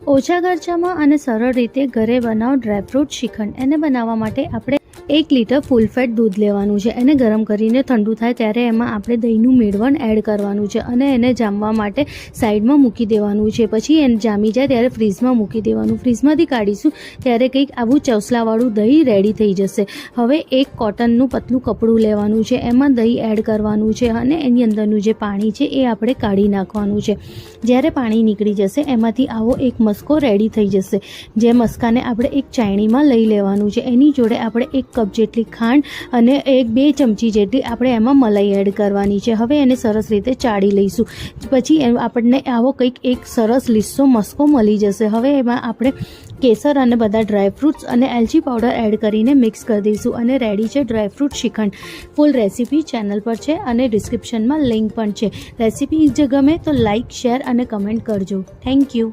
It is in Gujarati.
ઓછા ખર્ચામાં અને સરળ રીતે ઘરે બનાવ ડ્રાયફ્રૂટ શ્રીખંડ એને બનાવવા માટે આપણે એક લીટર ફૂલ ફેટ દૂધ લેવાનું છે. એને ગરમ કરીને ઠંડુ થાય ત્યારે એમાં આપણે દહીંનું મેળવણ એડ કરવાનું છે અને એને જામવા માટે સાઈડમાં મૂકી દેવાનું છે. પછી એને જામી જાય ત્યારે ફ્રીઝમાં મૂકી દેવાનું. ફ્રીઝમાંથી કાઢીશું ત્યારે કંઈક આવું ચોસલાવાળું દહીં રેડી થઈ જશે. હવે એક કોટનનું પતલું કપડું લેવાનું છે. એમાં દહીં એડ કરવાનું છે અને એની અંદરનું જે પાણી છે એ આપણે કાઢી નાખવાનું છે. જ્યારે પાણી નીકળી જશે એમાંથી આવો એક મસ્કો રેડી થઈ જશે. જે મસ્કાને આપણે એક ચાયણીમાં લઈ લેવાનું છે. એની જોડે આપણે એક કપ જેટલી ખાંડ અને એક બે ચમચી જેટલી આપણે એમાં મલાઈ એડ કરવાની છે. હવે એને સરસ રીતે ચાળી લઈશું. પછી આપણને આવો કંઈક એક સરસ લીસ્સો મસ્કો મળી જશે. હવે એમાં આપણે કેસર અને બધા ડ્રાયફ્રૂટ્સ અને એલચી પાવડર એડ કરીને મિક્સ કરી દઈશું અને રેડી છે dry fruit shrikhand. Full recipe channel પર છે અને ડિસ્ક્રિપ્શનમાં લિંક પણ છે. રેસીપી જો ગમે તો લાઇક શેર અને કમેન્ટ કરજો. Thank you